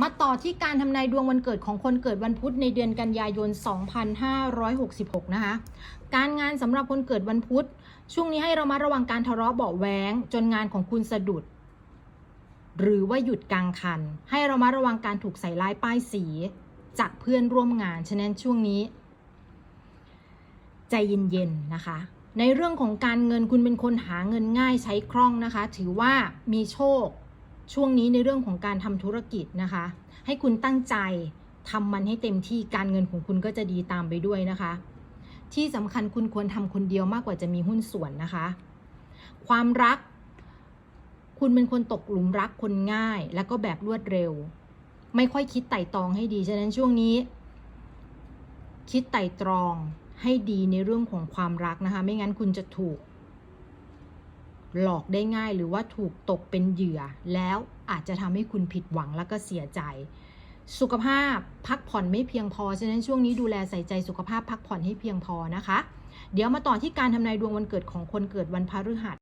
มาต่อที่การทำนายดวงวันเกิดของคนเกิดวันพุธในเดือนกันยายน 2566 นะคะ การงานสำหรับคนเกิดวันพุธ ช่วงนี้ให้เรามาระวังการทะเลาะเบาะแว้งจนงานของคุณสะดุด หรือว่าหยุดกลางคัน ให้เรามาระวังการถูกใส่ร้ายป้ายสี จากเพื่อนร่วมงาน ฉะนั้นช่วงนี้ ใจเย็นๆนะคะในเรื่องของการเงินคุณเป็นคนหาเงินง่ายใช้คล่องนะคะ ถือว่ามีโชค ช่วงนี้ในเรื่องของการทำธุรกิจนะคะ ให้คุณตั้งใจทำมันให้เต็มที่การเงินของคุณก็จะดีตามไปด้วยนะคะ ที่สำคัญคุณควรทำคนเดียวมากกว่าจะมีหุ้นส่วนนะคะ ความรัก คุณเป็นคนตกหลุมรักคนง่าย แล้วก็แบบรวดเร็ว ไม่ค่อยคิดไต่ตรองให้ดีฉะนั้นช่วงนี้ คิดไต่ตรองให้ดีในเรื่องของความรักนะคะ ไม่งั้นคุณจะถูก หลอกได้ง่ายหรือว่าถูกตกเป็นเหยื่อ แล้วอาจจะทำให้คุณผิดหวังแล้วก็เสียใจ สุขภาพพักผ่อนไม่เพียงพอ ฉะนั้นช่วงนี้ดูแลใส่ใจสุขภาพพักผ่อนให้เพียงพอนะคะ เดี๋ยวมาต่อที่การทำนายดวงวันเกิดของคนเกิดวันพฤหัส